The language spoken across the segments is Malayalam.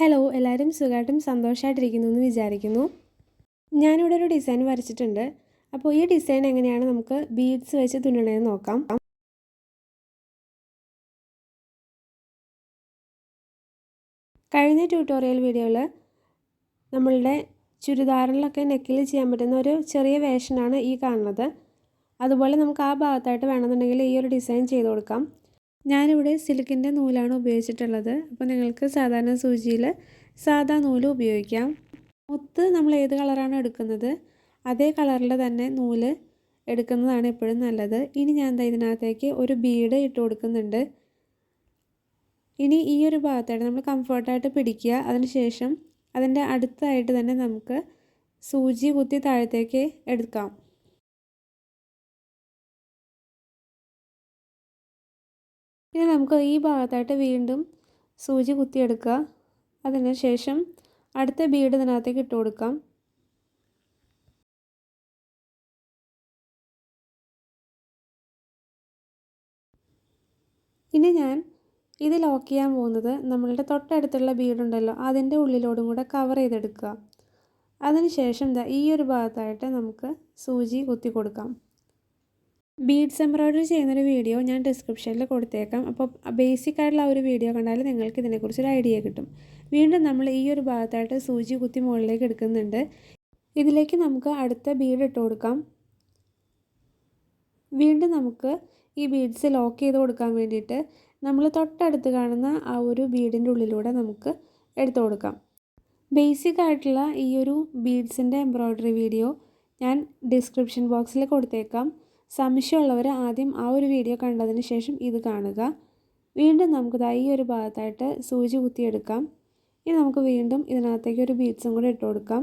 ഹലോ എല്ലാവരും സുഖമായിട്ടും സന്തോഷമായിട്ടിരിക്കുന്നു എന്ന് വിചാരിക്കുന്നു. ഞാനിവിടെ ഒരു ഡിസൈൻ വരച്ചിട്ടുണ്ട്. അപ്പോൾ ഈ ഡിസൈൻ എങ്ങനെയാണ് നമുക്ക് ബീഡ്സ് വെച്ച് തുന്നണേന്ന് നോക്കാം. കഴിഞ്ഞ ട്യൂട്ടോറിയൽ വീഡിയോയിൽ നമ്മളുടെ ചുരിദാറിലൊക്കെ നെക്കിൽ ചെയ്യാൻ പറ്റുന്ന ഒരു ചെറിയ വേഷനാണ് ഈ കാണുന്നത്. അതുപോലെ നമുക്ക് ആ ഭാഗത്തായിട്ട് വേണമെന്നുണ്ടെങ്കിൽ ഈ ഒരു ഡിസൈൻ ചെയ്ത് കൊടുക്കാം. ഞാനിവിടെ സിൽക്കിന്റെ നൂലാണ് ഉപയോഗിച്ചിട്ടുള്ളത്. അപ്പോൾ നിങ്ങൾക്ക് സാധാരണ സൂചിയിൽ സാധാ നൂൽ ഉപയോഗിക്കാം. മുത്ത് നമ്മൾ ഏത് കളറാണ് എടുക്കുന്നത് അതേ കളറിൽ തന്നെ നൂൽ എടുക്കുന്നതാണ് എപ്പോഴും നല്ലത്. ഇനി ഞാൻ എന്താ ഇതിനകത്തേക്ക് ഒരു ബീഡ് ഇട്ട് കൊടുക്കുന്നുണ്ട്. ഇനി ഈ ഒരു ഭാഗത്തായിട്ട് നമ്മൾ കംഫർട്ടായിട്ട് പിടിക്കുക. അതിനുശേഷം അതിന്റെ അടുത്തായിട്ട് തന്നെ നമുക്ക് സൂചി കുത്തി താഴത്തേക്ക് എടുക്കാം. ഇനി നമുക്ക് ഈ ഭാഗത്തായിട്ട് വീണ്ടും സൂചി കുത്തിയെടുക്കുക. അതിന് ശേഷം അടുത്ത ബീഡ് ഇതിനകത്തേക്ക് ഇട്ട് കൊടുക്കാം. ഇനി ഞാൻ ഇത് ലോക്ക് ചെയ്യാൻ പോകുന്നത് നമ്മളുടെ തൊട്ടടുത്തുള്ള ബീഡുണ്ടല്ലോ അതിന്റെ ഉള്ളിലോടും കൂടെ കവർ ചെയ്തെടുക്കുക. അതിനുശേഷം ശേഷം ഈ ഒരു ഭാഗത്തായിട്ട് നമുക്ക് സൂചി കുത്തി കൊടുക്കാം. ബീഡ്സ് എംബ്രോയ്ഡറി ചെയ്യുന്നൊരു വീഡിയോ ഞാൻ ഡിസ്ക്രിപ്ഷനിൽ കൊടുത്തേക്കാം. അപ്പോൾ ബേസിക് ആയിട്ടുള്ള ഒരു വീഡിയോ കണ്ടാൽ നിങ്ങൾക്ക് ഇതിനെക്കുറിച്ചൊരു ഐഡിയ കിട്ടും. വീണ്ടും നമ്മൾ ഈ ഒരു ഭാഗത്തായിട്ട് സൂചി കുത്തി മുകളിലേക്ക് എടുക്കുന്നുണ്ട്. ഇതിലേക്ക് നമുക്ക് അടുത്ത ബീഡ് ഇട്ട് കൊടുക്കാം. വീണ്ടും നമുക്ക് ഈ ബീഡ്സ് ലോക്ക് ചെയ്ത് കൊടുക്കാൻ വേണ്ടിയിട്ട് നമ്മൾ തൊട്ടടുത്ത് കാണുന്ന ആ ഒരു ബീഡിന്റെ ഉള്ളിലൂടെ നമുക്ക് എടുത്തു കൊടുക്കാം. ബേസിക് ആയിട്ടുള്ള ഈ ഒരു ബീഡ്സിന്റെ എംബ്രോയ്ഡറി വീഡിയോ ഞാൻ ഡിസ്ക്രിപ്ഷൻ ബോക്സിൽ കൊടുത്തേക്കാം. സംശയമുള്ളവർ ആദ്യം ആ ഒരു വീഡിയോ കണ്ടതിന് ശേഷം ഇത് കാണുക. വീണ്ടും നമുക്ക് ഈ ഒരു ഭാഗത്തായിട്ട് സൂചി കുത്തിയെടുക്കാം. ഇനി നമുക്ക് വീണ്ടും ഇതിനകത്തേക്ക് ഒരു ബീഡ്സും കൂടെ ഇട്ട് കൊടുക്കാം.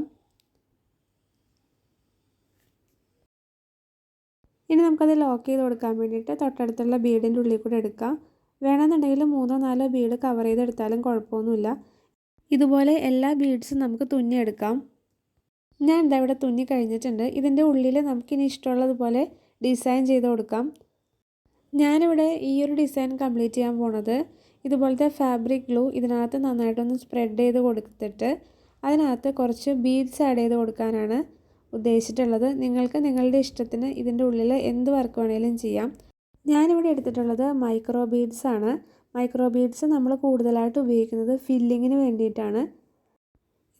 ഇനി നമുക്കത് ലോക്ക് ചെയ്ത് കൊടുക്കാൻ വേണ്ടിയിട്ട് തൊട്ടടുത്തുള്ള ബീഡിന്റെ ഉള്ളിൽ കൂടെ എടുക്കാം. വേണമെന്നുണ്ടെങ്കിൽ മൂന്നോ നാലോ ബീഡ് കവർ ചെയ്തെടുത്താലും കുഴപ്പമൊന്നുമില്ല. ഇതുപോലെ എല്ലാ ബീഡ്സും നമുക്ക് തുന്നിയെടുക്കാം. ഞാൻ എന്താ ഇവിടെ തുന്നി കഴിഞ്ഞിട്ടുണ്ട്. ഇതിന്റെ ഉള്ളിൽ നമുക്കിനി ഇഷ്ടമുള്ളതുപോലെ ഡിസൈൻ ചെയ്ത് കൊടുക്കാം. ഞാനിവിടെ ഈ ഒരു ഡിസൈൻ കംപ്ലീറ്റ് ചെയ്യാൻ പോണത് ഇതുപോലത്തെ ഫാബ്രിക് ഗ്ലൂ ഇതിനകത്ത് നന്നായിട്ടൊന്ന് സ്പ്രെഡ് ചെയ്ത് കൊടുത്തിട്ട് അതിനകത്ത് കുറച്ച് ബീഡ്സ് ആഡ് ചെയ്ത് കൊടുക്കാനാണ് ഉദ്ദേശിച്ചിട്ടുള്ളത്. നിങ്ങൾക്ക് നിങ്ങളുടെ ഇഷ്ടത്തിന് ഇതിന്റെ ഉള്ളിൽ എന്ത് വർക്ക് വേണേലും ചെയ്യാം. ഞാനിവിടെ എടുത്തിട്ടുള്ളത് മൈക്രോ ബീഡ്സ് ആണ്. മൈക്രോ ബീഡ്സ് നമ്മൾ കൂടുതലായിട്ട് ഉപയോഗിക്കുന്നത് ഫില്ലിങ്ങിന് വേണ്ടിയിട്ടാണ്.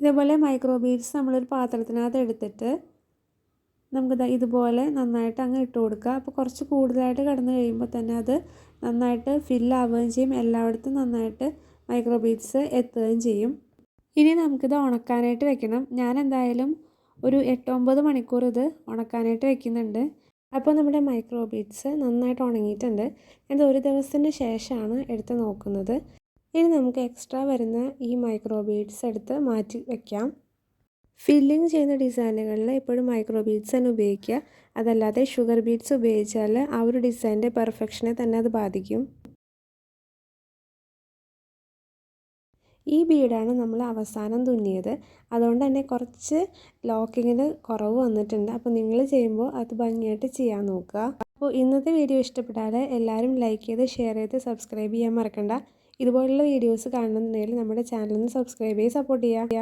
ഇതേപോലെ മൈക്രോ ബീഡ്സ് നമ്മളൊരു പാത്രത്തിനകത്ത് എടുത്തിട്ട് നമുക്ക് ഇതുപോലെ നന്നായിട്ട് അങ്ങ് ഇട്ട് കൊടുക്കുക. അപ്പോൾ കുറച്ച് കൂടുതലായിട്ട് കിടന്ന് കഴിയുമ്പോൾ തന്നെ അത് നന്നായിട്ട് ഫില്ലാവുകയും ചെയ്യും. എല്ലായിടത്തും നന്നായിട്ട് മൈക്രോ എത്തുകയും ചെയ്യും. ഇനി നമുക്കിത് ഉണക്കാനായിട്ട് വെക്കണം. ഞാൻ എന്തായാലും ഒരു എട്ടൊമ്പത് മണിക്കൂർ ഇത് ഉണക്കാനായിട്ട് വെക്കുന്നുണ്ട്. അപ്പോൾ നമ്മുടെ മൈക്രോ നന്നായിട്ട് ഉണങ്ങിയിട്ടുണ്ട്. ഇത് ഒരു ദിവസത്തിന് ശേഷമാണ് എടുത്ത് നോക്കുന്നത്. ഇനി നമുക്ക് എക്സ്ട്രാ വരുന്ന ഈ മൈക്രോ എടുത്ത് മാറ്റി വയ്ക്കാം ഫില്ലിങ് ചെയ്യുന്ന ഡിസൈനുകളിൽ എപ്പോഴും മൈക്രോ ബീഡ്സ് തന്നെ ഉപയോഗിക്കുക. അതല്ലാതെ ഷുഗർ ബീഡ്സ് ഉപയോഗിച്ചാൽ ആ ഒരു ഡിസൈന്റെ പെർഫെക്ഷനെ തന്നെ അത് ബാധിക്കും. ഈ ബീഡാണ് നമ്മൾ അവസാനം തുന്നിയത്. അതുകൊണ്ട് തന്നെ കുറച്ച് ലോക്കിങ്ങിന് കുറവ് വന്നിട്ടുണ്ട്. അപ്പോൾ നിങ്ങൾ ചെയ്യുമ്പോൾ അത് ഭംഗിയായിട്ട് ചെയ്യാൻ നോക്കുക. അപ്പോൾ ഇന്നത്തെ വീഡിയോ ഇഷ്ടപ്പെട്ടാൽ എല്ലാവരും ലൈക്ക് ചെയ്ത് ഷെയർ ചെയ്ത് സബ്സ്ക്രൈബ് ചെയ്യാൻ മറക്കണ്ട. ഇതുപോലുള്ള വീഡിയോസ് കാണണമെന്നുണ്ടെങ്കിൽ നമ്മുടെ ചാനലൊന്ന് സബ്സ്ക്രൈബ് ചെയ്ത് സപ്പോർട്ട് ചെയ്യുക.